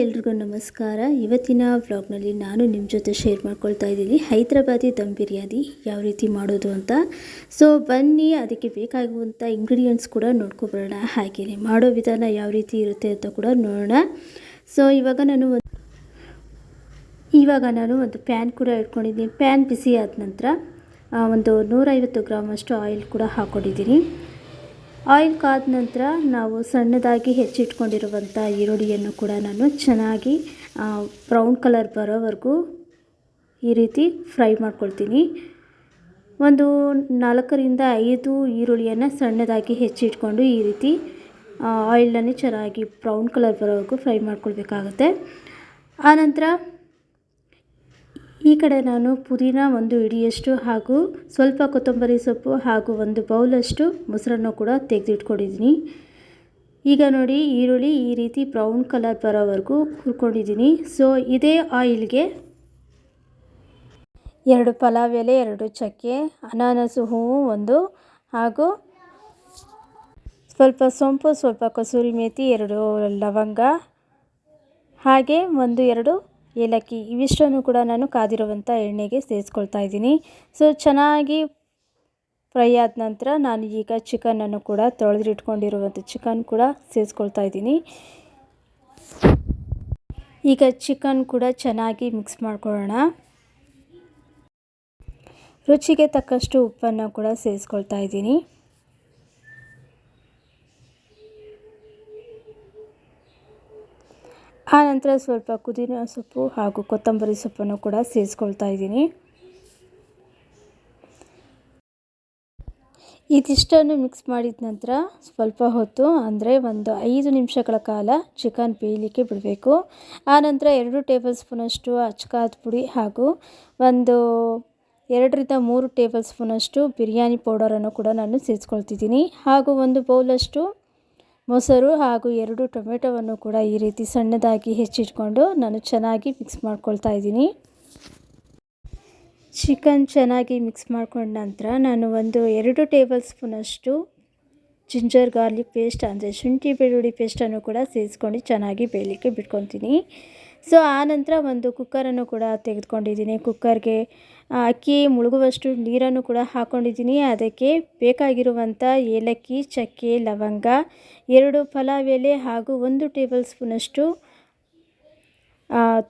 ಎಲ್ರಿಗೂ ನಮಸ್ಕಾರ. ಇವತ್ತಿನ ವ್ಲಾಗ್ನಲ್ಲಿ ನಾನು ನಿಮ್ಮ ಜೊತೆ ಶೇರ್ ಮಾಡ್ಕೊಳ್ತಾ ಇದ್ದೀನಿ. ಹೈದ್ರಾಬಾದಿ ದಮ್ ಬಿರಿಯಾನಿ ಯಾವ ರೀತಿ ಮಾಡೋದು ಅಂತ. ಸೊ ಬನ್ನಿ, ಅದಕ್ಕೆ ಬೇಕಾಗುವಂಥ ಇಂಗ್ರೀಡಿಯೆಂಟ್ಸ್ ಕೂಡ ನೋಡ್ಕೊಬರೋಣ. ಹಾಗೆಯೇ ಮಾಡೋ ವಿಧಾನ ಯಾವ ರೀತಿ ಇರುತ್ತೆ ಅಂತ ಕೂಡ ನೋಡೋಣ. ಸೊ ಇವಾಗ ನಾನು ಇವಾಗ ನಾನು ಒಂದು ಪ್ಯಾನ್ ಕೂಡ ಇಟ್ಕೊಂಡಿದ್ದೀನಿ. ಪ್ಯಾನ್ ಬಿಸಿ ಆದ ನಂತರ ಒಂದು ನೂರೈವತ್ತು ಗ್ರಾಮಷ್ಟು ಆಯಿಲ್ ಕೂಡ ಹಾಕ್ಕೊಂಡಿದ್ದೀನಿ ಆಯಿಲ್ ಕಾದ ನಂತರ ನಾವು ಸಣ್ಣದಾಗಿ ಹೆಚ್ಚಿಟ್ಕೊಂಡಿರುವಂಥ ಈರುಳ್ಳಿಯನ್ನು ಕೂಡ ನಾನು ಚೆನ್ನಾಗಿ ಬ್ರೌನ್ ಕಲರ್ ಬರೋವರೆಗೂ ಈ ರೀತಿ ಫ್ರೈ ಮಾಡ್ಕೊಳ್ತೀನಿ. ಒಂದು ನಾಲ್ಕರಿಂದ ಐದು ಈರುಳ್ಳಿಯನ್ನು ಸಣ್ಣದಾಗಿ ಹೆಚ್ಚಿಟ್ಕೊಂಡು ಈ ರೀತಿ ಆಯಿಲನ್ನೇ ಚೆನ್ನಾಗಿ ಬ್ರೌನ್ ಕಲರ್ ಬರೋವರೆಗೂ ಫ್ರೈ ಮಾಡ್ಕೊಳ್ಬೇಕಾಗುತ್ತೆ. ಆನಂತರ ಈ ಕಡೆ ನಾನು ಪುದೀನ ಒಂದು ಇಡಿಯಷ್ಟು ಹಾಗೂ ಸ್ವಲ್ಪ ಕೊತ್ತಂಬರಿ ಸೊಪ್ಪು ಹಾಗೂ ಒಂದು ಬೌಲಷ್ಟು ಮೊಸರನ್ನು ಕೂಡ ತೆಗೆದಿಟ್ಕೊಂಡಿದ್ದೀನಿ. ಈಗ ನೋಡಿ ಈರುಳ್ಳಿ ಈ ರೀತಿ ಬ್ರೌನ್ ಕಲರ್ ಬರೋವರೆಗೂ ಹುರ್ಕೊಂಡಿದ್ದೀನಿ. ಸೊ, ಇದೇ ಆಯಿಲ್ಗೆ ಎರಡು ಪಲಾವ್ ಎಲೆ, ಎರಡು ಚಕ್ಕೆ, ಅನಾನಸು ಹೂವು ಒಂದು ಹಾಗೂ ಸ್ವಲ್ಪ ಸೊಂಪು, ಸ್ವಲ್ಪ ಕಸೂರಿ ಮೇಥಿ ಎರಡು ಲವಂಗ, ಹಾಗೆ ಒಂದು ಎರಡು ಏಲಕ್ಕಿ ಇವಿಷ್ಟನ್ನು ಕೂಡ ನಾನು ಕಾದಿರುವಂಥ ಎಣ್ಣೆಗೆ ಸೇರಿಸ್ಕೊಳ್ತಾ ಇದ್ದೀನಿ. ಸೊ ಚೆನ್ನಾಗಿ ಫ್ರೈ ಆದ ನಂತರ ನಾನು ಈಗ ಚಿಕನನ್ನು ಕೂಡ ತೊಳೆದಿಟ್ಕೊಂಡಿರುವಂಥ ಚಿಕನ್ ಕೂಡ ಸೇರಿಸ್ಕೊಳ್ತಾ ಇದ್ದೀನಿ. ಈಗ ಚಿಕನ್ ಕೂಡ ಚೆನ್ನಾಗಿ ಮಿಕ್ಸ್ ಮಾಡ್ಕೊಳ್ಳೋಣ. ರುಚಿಗೆ ತಕ್ಕಷ್ಟು ಉಪ್ಪನ್ನು ಕೂಡ ಸೇರಿಸ್ಕೊಳ್ತಾ ಇದ್ದೀನಿ. ಆನಂತರ ಸ್ವಲ್ಪ ಕುದಿನ ಸೊಪ್ಪು ಹಾಗೂ ಕೊತ್ತಂಬರಿ ಸೊಪ್ಪನ್ನು ಕೂಡ ಸೇರಿಸ್ಕೊಳ್ತಾ ಇದ್ದೀನಿ. ಇದಿಷ್ಟನ್ನು ಮಿಕ್ಸ್ ಮಾಡಿದ ನಂತರ ಸ್ವಲ್ಪ ಹೊತ್ತು, ಅಂದರೆ ಒಂದು ಐದು ನಿಮಿಷಗಳ ಕಾಲ ಚಿಕನ್ ಬೇಯಲಿಕ್ಕೆ ಬಿಡಬೇಕು. ಆನಂತರ ಎರಡು ಟೇಬಲ್ ಸ್ಪೂನಷ್ಟು ಅಚ್ಕಾದ ಪುಡಿ ಹಾಗೂ ಒಂದು ಎರಡರಿಂದ ಮೂರು ಟೇಬಲ್ ಸ್ಪೂನಷ್ಟು ಬಿರಿಯಾನಿ ಪೌಡರನ್ನು ಕೂಡ ನಾನು ಸೇರಿಸ್ಕೊಳ್ತಿದ್ದೀನಿ. ಹಾಗೂ ಒಂದು ಬೌಲಷ್ಟು ಮೊಸರು ಹಾಗೂ ಎರಡು ಟೊಮೆಟೊವನ್ನು ಕೂಡ ಈ ರೀತಿ ಸಣ್ಣದಾಗಿ ಹೆಚ್ಚಿಟ್ಕೊಂಡು ನಾನು ಚೆನ್ನಾಗಿ ಮಿಕ್ಸ್ ಮಾಡ್ಕೊಳ್ತಾ ಇದ್ದೀನಿ. ಚಿಕನ್ ಚೆನ್ನಾಗಿ ಮಿಕ್ಸ್ ಮಾಡ್ಕೊಂಡ ನಂತರ ನಾನು ಒಂದು ಎರಡು ಟೇಬಲ್ ಸ್ಪೂನಷ್ಟು ಜಿಂಜರ್ ಗಾರ್ಲಿಕ್ ಪೇಸ್ಟ್, ಅಂದರೆ ಶುಂಠಿ ಬೆಳ್ಳುಳ್ಳಿ ಪೇಸ್ಟನ್ನು ಕೂಡ ಸೇರಿಸ್ಕೊಂಡು ಚೆನ್ನಾಗಿ ಬೇಯಲಿಕ್ಕೆ ಬಿಟ್ಕೊತೀನಿ ಸೊ ಆ ನಂತರ ಒಂದು ಕುಕ್ಕರನ್ನು ಕೂಡ ತೆಗೆದುಕೊಂಡಿದ್ದೀನಿ. ಕುಕ್ಕರ್ಗೆ ಅಕ್ಕಿ ಮುಳುಗುವಷ್ಟು ನೀರನ್ನು ಕೂಡ ಹಾಕ್ಕೊಂಡಿದ್ದೀನಿ ಅದಕ್ಕೆ ಬೇಕಾಗಿರುವಂಥ ಏಲಕ್ಕಿ, ಚಕ್ಕೆ, ಲವಂಗ, ಎರಡು ಪಲಾವ್ ಎಲೆ ಹಾಗೂ ಒಂದು ಟೇಬಲ್ ಸ್ಪೂನಷ್ಟು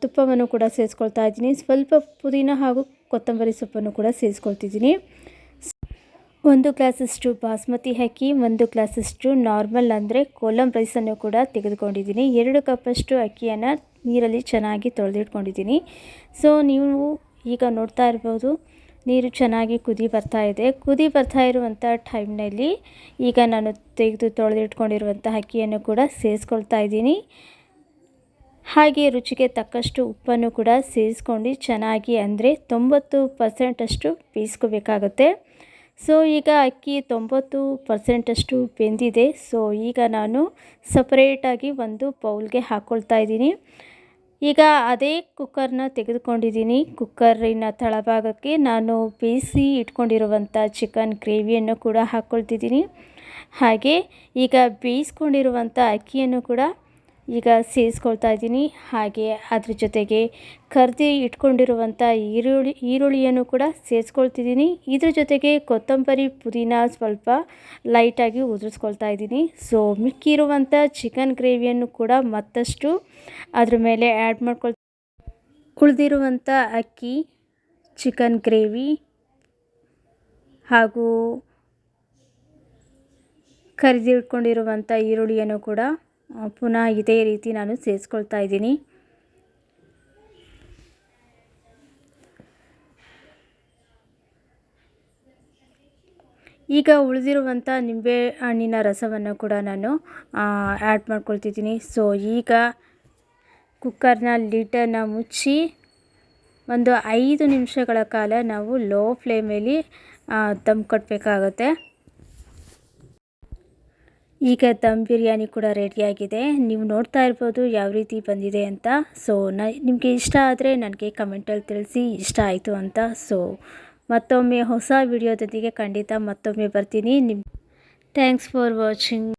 ತುಪ್ಪವನ್ನು ಕೂಡ ಸೇರಿಸ್ಕೊಳ್ತಾ ಇದ್ದೀನಿ. ಸ್ವಲ್ಪ ಪುದೀನ ಹಾಗೂ ಕೊತ್ತಂಬರಿ ಸೊಪ್ಪನ್ನು ಕೂಡ ಸೇರಿಸ್ಕೊಳ್ತಿದ್ದೀನಿ. ಒಂದು ಗ್ಲಾಸಷ್ಟು ಬಾಸ್ಮತಿ ಅಕ್ಕಿ, ಒಂದು ಗ್ಲಾಸಷ್ಟು ನಾರ್ಮಲ್ ಅಂದರೆ ಕೋಲಂ ರೈಸನ್ನು ಕೂಡ ತೆಗೆದುಕೊಂಡಿದ್ದೀನಿ. ಎರಡು ಕಪ್ಪಷ್ಟು ಅಕ್ಕಿಯನ್ನು ನೀರಲ್ಲಿ ಚೆನ್ನಾಗಿ ತೊಳೆದಿಟ್ಕೊಂಡಿದ್ದೀನಿ. ಸೊ ನೀವು ಈಗ ನೋಡ್ತಾ ಇರ್ಬೋದು, ನೀರು ಚೆನ್ನಾಗಿ ಕುದಿ ಬರ್ತಾ ಇದೆ. ಕುದಿ ಬರ್ತಾ ಇರುವಂಥ ಟೈಮ್ನಲ್ಲಿ ಈಗ ನಾನು ತೆಗೆದು ತೊಳೆದಿಟ್ಕೊಂಡಿರುವಂಥ ಅಕ್ಕಿಯನ್ನು ಕೂಡ ಸೇರಿಸ್ಕೊಳ್ತಾ ಇದ್ದೀನಿ. ಹಾಗೆ ರುಚಿಗೆ ತಕ್ಕಷ್ಟು ಉಪ್ಪನ್ನು ಕೂಡ ಸೇರಿಸ್ಕೊಂಡು ಚೆನ್ನಾಗಿ ಅಂದರೆ ತೊಂಬತ್ತು ಪರ್ಸೆಂಟಷ್ಟು ಬೇಯಿಸ್ಕೋಬೇಕಾಗತ್ತೆ. ಸೊ ಈಗ ಅಕ್ಕಿ ತೊಂಬತ್ತು ಪರ್ಸೆಂಟಷ್ಟು ಬೆಂದಿದೆ. ಸೊ ಈಗ ನಾನು ಸಪ್ರೇಟಾಗಿ ಒಂದು ಬೌಲ್ಗೆ ಹಾಕ್ಕೊಳ್ತಾ ಇದ್ದೀನಿ. ಈಗ ಅದೇ ಕುಕ್ಕರ್ನ ತೆಗೆದುಕೊಂಡಿದ್ದೀನಿ. ಕುಕ್ಕರಿನ ತಳಭಾಗಕ್ಕೆ ನಾನು ಬೇಯಿಸಿ ಇಟ್ಕೊಂಡಿರುವಂಥ ಚಿಕನ್ ಗ್ರೇವಿಯನ್ನು ಕೂಡ ಹಾಕ್ಕೊಳ್ತಿದ್ದೀನಿ. ಹಾಗೆ ಈಗ ಬೇಯಿಸ್ಕೊಂಡಿರುವಂಥ ಅಕ್ಕಿಯನ್ನು ಕೂಡ ಈಗ ಸೇರಿಸ್ಕೊಳ್ತಾ ಇದ್ದೀನಿ. ಹಾಗೆ ಅದ್ರ ಜೊತೆಗೆ ಕರ್ದಿ ಇಟ್ಕೊಂಡಿರುವಂಥ ಈರುಳ್ಳಿ, ಈರುಳ್ಳಿಯನ್ನು ಕೂಡ ಸೇರಿಸ್ಕೊಳ್ತಿದ್ದೀನಿ. ಇದ್ರ ಜೊತೆಗೆ ಕೊತ್ತಂಬರಿ ಪುದೀನ ಸ್ವಲ್ಪ ಲೈಟಾಗಿ ಉದುರಿಸ್ಕೊಳ್ತಾ ಇದ್ದೀನಿ. ಸೊ ಮಿಕ್ಕಿರುವಂಥ ಚಿಕನ್ ಗ್ರೇವಿಯನ್ನು ಕೂಡ ಮತ್ತಷ್ಟು ಅದ್ರ ಮೇಲೆ ಆ್ಯಡ್ ಮಾಡ್ಕೊಳ್ ಉಳಿದಿರುವಂಥ ಅಕ್ಕಿ ಚಿಕನ್ ಗ್ರೇವಿ ಹಾಗೂ ಕರಿದಿಟ್ಕೊಂಡಿರುವಂಥ ಈರುಳ್ಳಿಯನ್ನು ಕೂಡ ಪುನಃ ಇದೇ ರೀತಿ ನಾನು ಸೇರಿಸ್ಕೊಳ್ತಾ ಇದ್ದೀನಿ. ಈಗ ಉಳಿದಿರುವಂಥ ನಿಂಬೆ ಹಣ್ಣಿನ ರಸವನ್ನು ಕೂಡ ನಾನು ಆ್ಯಡ್ ಮಾಡ್ಕೊಳ್ತಿದ್ದೀನಿ. ಸೊ ಈಗ ಕುಕ್ಕರ್ನ ಲಿಡ್ಡನ್ನು ಮುಚ್ಚಿ ಒಂದು ಐದು ನಿಮಿಷಗಳ ಕಾಲ ನಾವು ಲೋ ಫ್ಲೇಮಲ್ಲಿ ದಮ್ ಕಟ್ಟಬೇಕಾಗತ್ತೆ ಈಗ ದಮ್ ಬಿರಿಯಾನಿ ಕೂಡ ರೆಡಿಯಾಗಿದೆ ನೀವು ನೋಡ್ತಾ ಇರ್ಬೋದು ಯಾವ ರೀತಿ ಬಂದಿದೆ ಅಂತ. ಸೊ ನ ನಿಮಗೆ ಇಷ್ಟ ಆದರೆ ನನಗೆ ಕಮೆಂಟಲ್ಲಿ ತಿಳಿಸಿ, ಇಷ್ಟ ಆಯಿತು ಅಂತ. ಸೊ ಮತ್ತೊಮ್ಮೆ ಹೊಸ ವಿಡಿಯೋದೊಂದಿಗೆ ಖಂಡಿತ ಮತ್ತೊಮ್ಮೆ ಬರ್ತೀನಿ. ನಿಮ್ಮ ಥ್ಯಾಂಕ್ಸ್ ಫಾರ್ ವಾಚಿಂಗ್